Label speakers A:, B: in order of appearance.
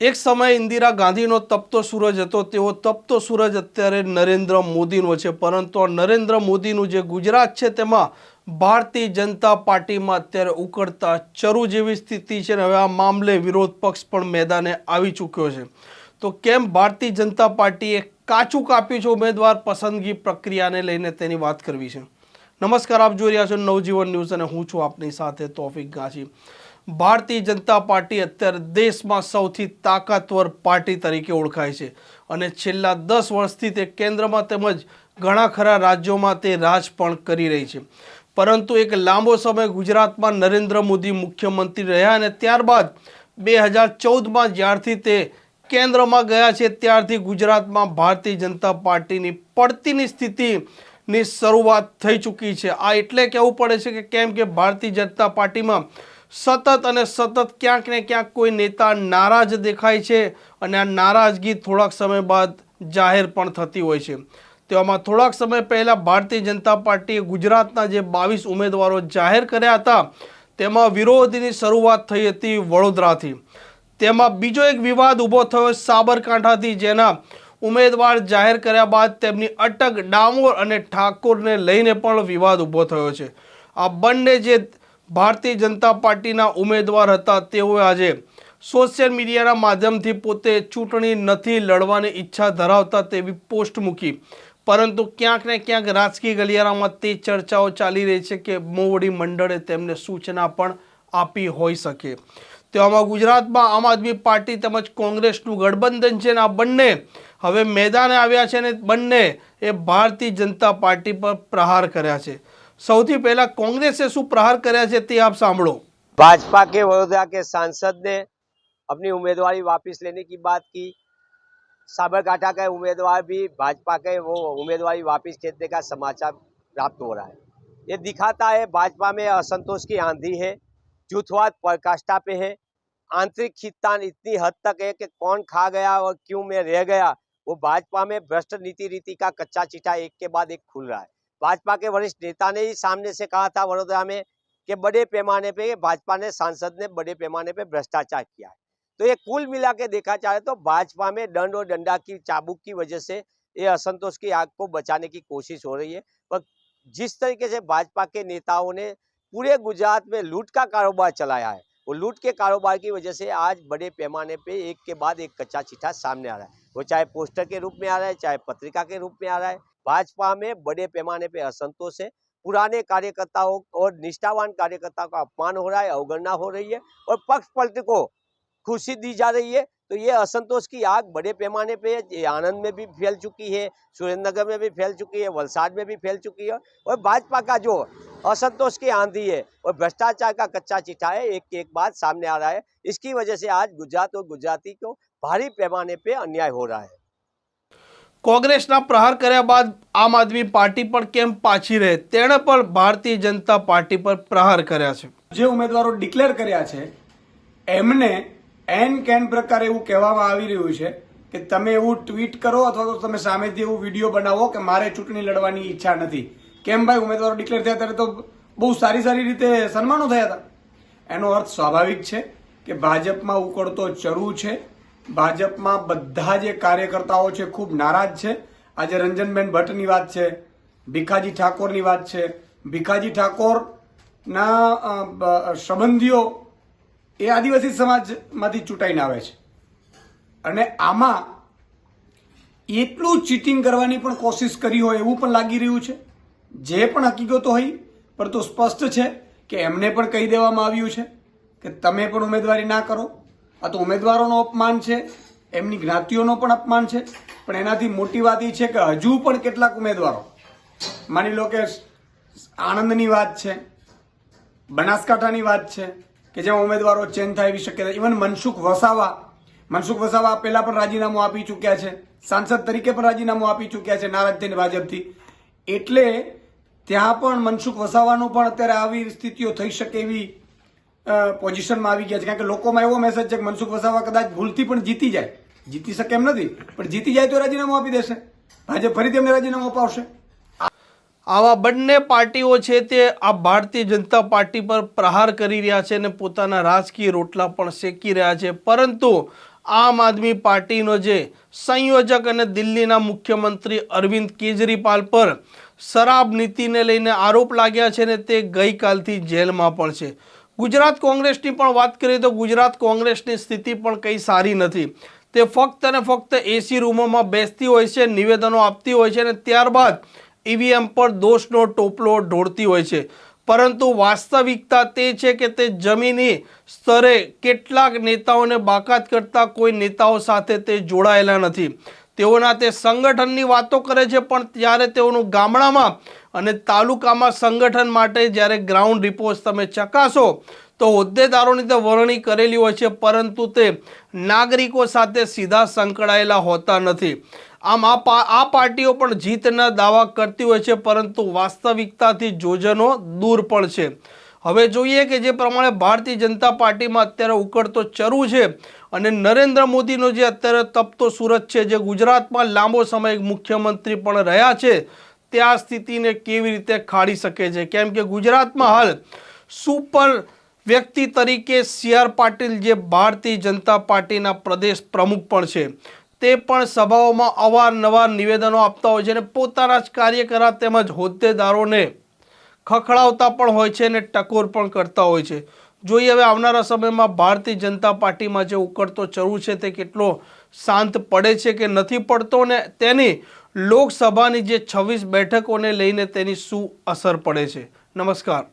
A: એક સમયે ઇન્દિરા ગાંધીનો તપતો સૂરજ હતો તેવો તપતો સૂરજ અત્યારે નરેન્દ્ર મોદીનો છે. પરંતુ નરેન્દ્ર મોદીનું જે ગુજરાત છે, તેમાં ભારતીય જનતા પાર્ટીમાં અત્યારે ઉકળતા ચરુ જેવી સ્થિતિ છે અને હવે આ મામલે વિરોધ પક્ષ પણ મેદાને આવી ચૂક્યો છે. તો કેમ ભારતીય જનતા પાર્ટીએ કાચું કાપ્યું છે ઉમેદવાર પસંદગી પ્રક્રિયાને લઈને તેની વાત કરવી છે? નમસ્કાર, આપ જોઈ રહ્યા છો નવજીવન ન્યૂઝ અને હું છું આપની સાથે તોફિક ગાંચી ભારતીય જનતા પાર્ટી અત્યારે દેશમાં સૌથી તાકાતવર પાર્ટી તરીકે ઓળખાય છે. અને છેલ્લા દસ વર્ષથી તે કેન્દ્રમાં તેમજ ઘણા ખરા રાજ્યોમાં તે રાજ પણ કરી રહી છે. પરંતુ એક લાંબો સમય ગુજરાતમાં નરેન્દ્ર મોદી મુખ્યમંત્રી રહ્યા અને ત્યારબાદ બે હજાર ચૌદમાં જ્યારથી તે કેન્દ્રમાં ગયા છે, ત્યારથી ગુજરાતમાં ભારતીય જનતા પાર્ટીની પડતીની સ્થિતિની શરૂઆત થઈ ચૂકી છે. આ એટલે કહેવું પડે છે કે કેમ કે ભારતીય જનતા પાર્ટીમાં સતત અને સતત ક્યાંક ને ક્યાંક કોઈ નેતા નારાજ દેખાય છે અને આ નારાજગી થોડાક સમય બાદ જાહેર પણ થતી હોય છે. તેવામાં થોડાક સમય પહેલાં ભારતીય જનતા પાર્ટીએ ગુજરાતના જે બાવીસ ઉમેદવારો જાહેર કર્યા હતા, તેમાં વિરોધની શરૂઆત થઈ હતી વડોદરાથી. તેમાં બીજો એક વિવાદ ઊભો થયો સાબરકાંઠાથી, જેના ઉમેદવાર જાહેર કર્યા બાદ તેમની અટક ડામોર અને ઠાકોરને લઈને પણ વિવાદ ઊભો થયો છે. આ બંને જે ભારતીય જનતા પાર્ટીના ઉમેદવાર હતા. તેઓએ આજે સોશિયલ મીડિયાના માધ્યમથી પોતે ચૂંટણી નથી લડવાની ઈચ્છા ધરાવતા તેવી પોસ્ટ મૂકી. પરંતુ ક્યાંક ને ક્યાંક રાજકીય ગલિયારામાં તે ચર્ચાઓ ચાલી રહી છે કે મોવડી મંડળે તેમને સૂચના પણ આપી હોઈ શકે. તેવામાં ગુજરાતમાં આમ આદમી પાર્ટી તેમજ કોંગ્રેસનું ગઠબંધન છે આ બંને હવે મેદાને આવ્યા છે ને બંને એ ભારતીય જનતા પાર્ટી પર પ્રહાર કર્યા છે. સૌથી પહેલા કોંગ્રેસે શું પ્રહાર કર્યા છે તે આપ સાંભળો
B: भाजपा के वडोदरा के सांसद ने अपनी उम्मीदवारी वापस लेने की बात की साबरकांठा का उम्मीदवार भी भाजपा के वो उम्मीदवारी वापस खेलने का समाचार प्राप्त हो रहा है ये दिखाता है भाजपा में असंतोष की आंधी है जूथवाद पराकाष्ठा पे है आंतरिक खिंचान इतनी हद तक है कि कौन खा गया और क्यों मैं रह गया वो भाजपा में भ्रष्ट नीति रीति का कच्चा चिट्ठा एक के बाद एक खुल रहा है भाजपा के वरिष्ठ नेता ने ही सामने से कहा था वडोदरा में कि बड़े पैमाने पे भाजपा ने सांसद ने बड़े पैमाने पे भ्रष्टाचार किया है तो ये कुल मिला के देखा जाए तो भाजपा में दंड और डंडा की चाबुक की वजह से ये असंतोष की आग को बचाने की कोशिश हो रही है पर जिस तरीके से भाजपा के नेताओं ने पूरे गुजरात में लूट का कारोबार चलाया है वो लूट के कारोबार की वजह से आज बड़े पैमाने पे एक के बाद एक कच्चा चिट्ठा सामने आ रहा है वो चाहे पोस्टर के रूप में आ रहा है चाहे पत्रिका के रूप में आ रहा है भाजपा में बड़े पैमाने पे असंतोष है। पुराने कार्यकर्ताओं और निष्ठावान कार्यकर्ताओं का अपमान हो रहा है, अवगणना हो रही है और पक्ष पलट को खुशी दी जा रही है। तो ये असंतोष की आग बड़े पैमाने पे ये आनंद में भी फैल चुकी है, सुरेंद्रनगर में भी फैल चुकी है, वलसाड में भी फैल चुकी है और भाजपा का जो असंतोष की आंधी है और भ्रष्टाचार का कच्चा चिट्ठा है, एक एक बात सामने आ रहा है। इसकी वजह से आज गुजरात और गुजराती को भारी पैमाने पे अन्याय हो रहा है।
A: કોંગ્રેસના પ્રહાર કર્યા બાદ આમ આદમી પાર્ટી પણ કેમ પાછી રહે? તેણે પણ ભારતીય જનતા પાર્ટી પર પ્રહાર કર્યા છે.
C: જે ઉમેદવારો ડિક્લેર કર્યા છે, એમને એન કેન પ્રકારે એવું કહેવામાં આવી રહ્યું છે કે તમે એવું ટ્વીટ કરો અથવા તો તમે સામેથી એવું વીડિયો બનાવો કે મારે ચૂંટણી લડવાની ઈચ્છા નથી. કેમ ભાઈ, ઉમેદવારો ડિક્લેર થયા ત્યારે તો બહુ સારી સારી રીતે સન્માનો થયા હતા. એનો અર્થ સ્વાભાવિક છે કે ભાજપમાં ઉકળતો ચરુ છે. ભાજપમાં બધા જે કાર્યકર્તાઓ છે ખૂબ નારાજ છે. આજે રંજનબેન ભટ્ટની વાત છે, ભીખાજી ઠાકોરની વાત છે. ભીખાજી ઠાકોરના સંબંધીઓ એ આદિવાસી સમાજમાંથી ચૂંટાઈને આવે છે. અને આમાં એટલું ચીટિંગ કરવાની પણ કોશિશ કરી હોય એવું પણ લાગી રહ્યું છે. જે પણ હકીકતો હોય પરંતુ સ્પષ્ટ છે કે એમને પણ કહી દેવામાં આવ્યું છે કે તમે પણ ઉમેદવારી ના કરો. આ તો ઉમેદવારોનો અપમાન છે, એમની જ્ઞાતિઓનો પણ અપમાન છે, પણ એનાથી મોટી વાત એ છે કે હજુ પણ કેટલાક ઉમેદવારો, માની લો કે આણંદની વાત છે, બનાસકાંઠાની વાત છે, કે જેમાં ઉમેદવારો ચેન્જ થાય એવી શક્યતા ઇવન મનસુખ વસાવા મનસુખ વસાવા પહેલા પણ રાજીનામું આપી ચૂક્યા છે, સાંસદ તરીકે પણ રાજીનામું આપી ચૂક્યા છે, નારાજ થઈને ભાજપથી. એટલે ત્યાં પણ મનસુખ વસાવાનું પણ અત્યારે આવી સ્થિતિઓ થઈ શકે એવી પોઝિશનમાં આવી ગયા છે. કારણ કે લોકોમાં એવો મેસેજ છે કે મનસુખ વસાવા કદાચ ભૂલથી પણ જીતી જાય. જીતી શકે એમ નથી. પણ જીતી જાય તો રાજીનામું આપી દેશે. ભાજપ ફરીથી એમને રાજીનામું અપાવશે.
A: આવા બંને પાર્ટીઓ છે તે આ ભારતીય જનતા પાર્ટી પર પ્રહાર કરી રહ્યા છે અને પોતાના રાજકીય રોટલા પણ શેકી રહ્યા છે. પરંતુ આમ આદમી પાર્ટીનો જે સંયોજક અને દિલ્હીના મુખ્યમંત્રી અરવિંદ કેજરીવાલ પર શરાબ નીતિને લઈને આરોપ લાગ્યા છે ને તે ગઈકાલથી જેલમાં પણ છે. ગુજરાત કોંગ્રેસની પણ વાત કરીએ તો ગુજરાત કોંગ્રેસની સ્થિતિ પણ કંઈ સારી નથી. તે ફક્ત અને ફક્ત એસી રૂમોમાં બેસતી હોય છે, નિવેદનો આપતી હોય છે અને ત્યારબાદ ઈવીએમ પર દોષનો ટોપલો ઢોળતી હોય છે. પરંતુ વાસ્તવિકતા તે છે કે તે જમીની સ્તરે કેટલાક નેતાઓને બાકાત કરતા કોઈ નેતાઓ સાથે તે જોડાયેલા નથી. તેઓના તે સંગઠનની વાતો કરે છે, પણ ત્યારે તેઓનું ગામડામાં અને તાલુકામાં સંગઠન માટે જ્યારે ગ્રાઉન્ડ રિપોર્ટ તમે ચકાસો, તો હોદ્દેદારોની તે વરણી કરેલી હોય છે, પરંતુ તે નાગરિકો સાથે સીધા સંકળાયેલા હોતા નથી. આમ આ પા, આ પાર્ટીઓ પણ જીતના દાવા કરતી હોય છે, પરંતુ વાસ્તવિકતાથી જોજનો દૂર પણ છે. હવે જોઈએ કે જે પ્રમાણે ભારતીય જનતા પાર્ટીમાં અત્યારે ઉકળતો ચરુ છે અને નરેન્દ્ર મોદીનો જે અત્યારે તપતો સુરત છે, જે ગુજરાતમાં લાંબો સમય મુખ્યમંત્રી પણ રહ્યા છે તે આ સ્થિતિને કેવી રીતે ખાડી શકે છે? કેમ કે ગુજરાતમાં હાલ સુપર વ્યક્તિ તરીકે સી આર પાટીલ જે ભારતીય જનતા પાર્ટીના પ્રદેશ પ્રમુખ પણ છે, તે પણ સભાઓમાં અવારનવાર નિવેદનો આપતા હોય છે અને પોતાના જ કાર્યકરા તેમજ હોદ્દેદારોને ખખડાવતા પણ હોય છે અને ટકોર પણ કરતા હોય છે. જોઈએ હવે આવનારા સમયમાં ભારતીય જનતા પાર્ટીમાં જે ઉકળતો ચરુ છે તે કેટલો શાંત પડે છે કે નથી પડતો ને તેની લોકસભાની જે છવ્વીસ બેઠકોને લઈને તેની શું અસર પડે છે? નમસ્કાર.